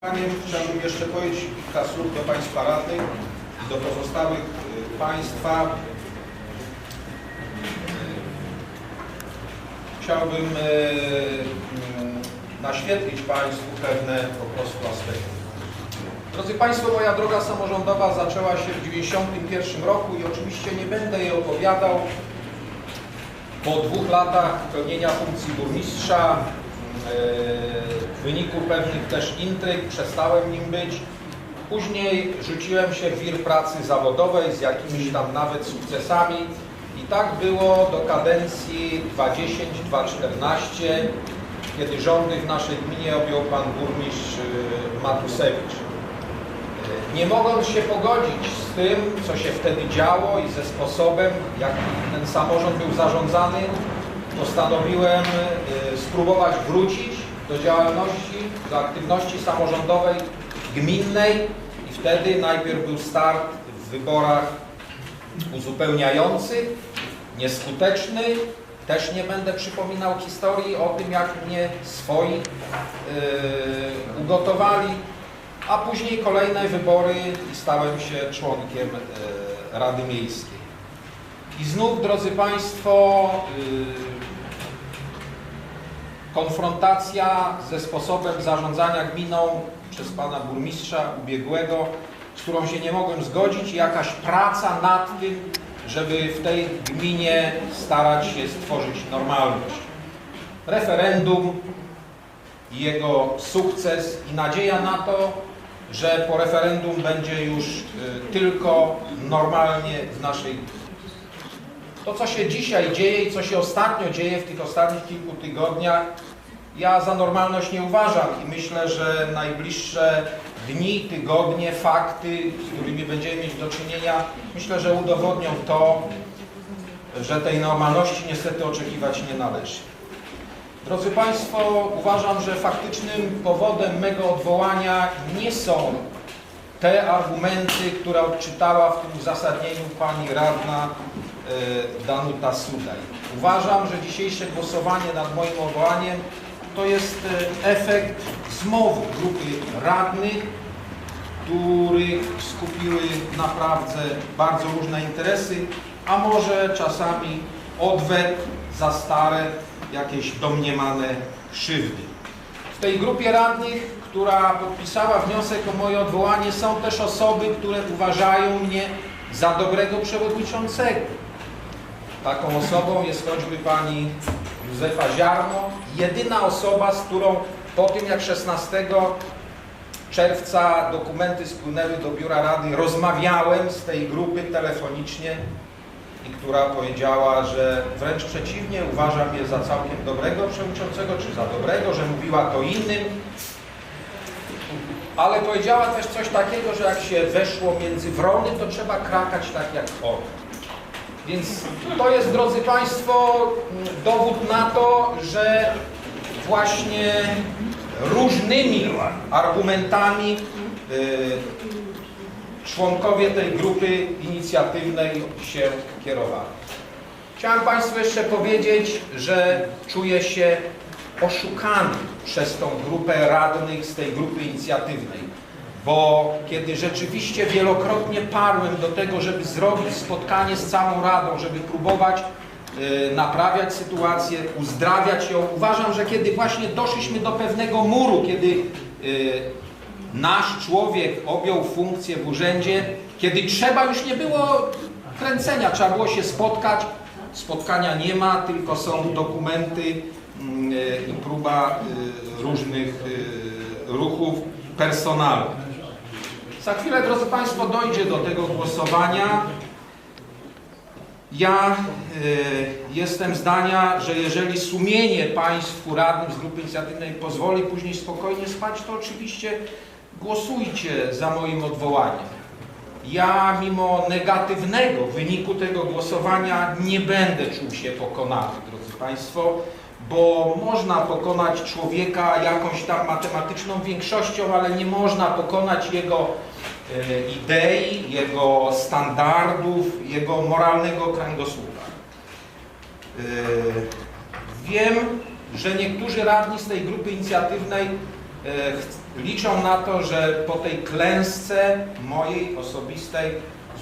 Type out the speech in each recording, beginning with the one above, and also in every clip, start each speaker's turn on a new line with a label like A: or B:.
A: Panie, chciałbym jeszcze powiedzieć kilka słów do Państwa radnych i do pozostałych y, Państwa. Y, Chciałbym y, mm, naświetlić Państwu pewne po prostu aspekty. Drodzy Państwo, moja droga samorządowa zaczęła się w 1991 roku i oczywiście nie będę jej opowiadał. Po dwóch latach pełnienia funkcji burmistrza w wyniku pewnych też intryg przestałem nim być. Później rzuciłem się w wir pracy zawodowej z jakimiś tam nawet sukcesami i tak było do kadencji 2010-2014, kiedy rządy w naszej gminie objął pan burmistrz y, Matusewicz. Y, Nie mogąc się pogodzić z tym, co się wtedy działo i ze sposobem, jaki ten samorząd był zarządzany, postanowiłem y, spróbować wrócić do działalności, do aktywności samorządowej, gminnej i wtedy najpierw był start w wyborach uzupełniający, nieskuteczny. Też nie będę przypominał historii o tym, jak mnie swoi yy, ugotowali, a później kolejne wybory i stałem się członkiem yy, Rady Miejskiej. I znów, drodzy Państwo, yy, konfrontacja ze sposobem zarządzania gminą przez pana burmistrza ubiegłego, z którą się nie mogłem zgodzić, jakaś praca nad tym, żeby w tej gminie starać się stworzyć normalność. Referendum jego sukces i nadzieja na to, że po referendum będzie już y, tylko normalnie w naszej. To, co się dzisiaj dzieje i co się ostatnio dzieje w tych ostatnich kilku tygodniach, ja za normalność nie uważam i myślę, że najbliższe dni, tygodnie, fakty, z którymi będziemy mieć do czynienia, myślę, że udowodnią to, że tej normalności niestety oczekiwać nie należy. Drodzy Państwo, uważam, że faktycznym powodem mego odwołania nie są te argumenty, które odczytała w tym uzasadnieniu pani radna Danuta Sudaj. Uważam, że dzisiejsze głosowanie nad moim odwołaniem to jest e, efekt zmowy grupy radnych, których skupiły naprawdę bardzo różne interesy, a może czasami odwet za stare, jakieś domniemane krzywdy. W tej grupie radnych, która podpisała wniosek o moje odwołanie, są też osoby, które uważają mnie za dobrego przewodniczącego. Taką osobą jest choćby pani Józefa Ziarno, jedyna osoba, z którą po tym jak 16 czerwca dokumenty spłynęły do biura rady, rozmawiałem z tej grupy telefonicznie i która powiedziała, że wręcz przeciwnie, uważa mnie za całkiem dobrego przewodniczącego, czy za dobrego, że mówiła to innym. Ale powiedziała też coś takiego, że jak się weszło między wrony, to trzeba krakać tak jak on. Więc to jest, drodzy Państwo, dowód na to, że właśnie różnymi argumentami y, członkowie tej grupy inicjatywnej się kierowali. Chciałem Państwu jeszcze powiedzieć, że czuję się oszukany przez tą grupę radnych z tej grupy inicjatywnej, bo kiedy rzeczywiście wielokrotnie parłem do tego, żeby zrobić spotkanie z całą Radą, żeby próbować y, naprawiać sytuację, uzdrawiać ją, uważam, że kiedy właśnie doszliśmy do pewnego muru, kiedy y, nasz człowiek objął funkcję w urzędzie, kiedy trzeba już nie było kręcenia, trzeba było się spotkać. Spotkania nie ma, tylko są dokumenty mm, i próba y, różnych y, ruchów personalnych. Za chwilę, drodzy Państwo, dojdzie do tego głosowania. Ja y, jestem zdania, że jeżeli sumienie Państwu radnym z grupy inicjatywnej pozwoli później spokojnie spać, to oczywiście głosujcie za moim odwołaniem. Ja mimo negatywnego wyniku tego głosowania nie będę czuł się pokonany, drodzy Państwo, bo można pokonać człowieka jakąś tam matematyczną większością, ale nie można pokonać jego e, idei, jego standardów, jego moralnego kręgosłupa. E, Wiem, że niektórzy radni z tej grupy inicjatywnej e, liczą na to, że po tej klęsce mojej osobistej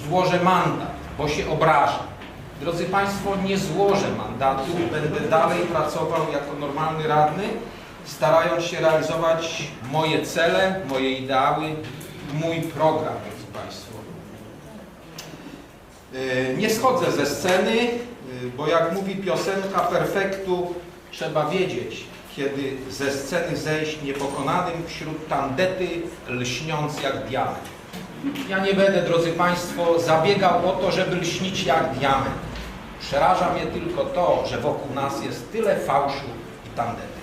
A: złożę mandat, bo się obrażę. Drodzy Państwo, nie złożę mandatu, będę dalej pracował jako normalny radny, starając się realizować moje cele, moje ideały, mój program, drodzy Państwo. Yy, Nie schodzę ze sceny, yy, bo jak mówi piosenka perfektu, trzeba wiedzieć, kiedy ze sceny zejść niepokonanym wśród tandety, lśniąc jak diament. Ja nie będę, drodzy Państwo, zabiegał o to, żeby lśnić jak diament. Przeraża mnie tylko to, że wokół nas jest tyle fałszu i tandety.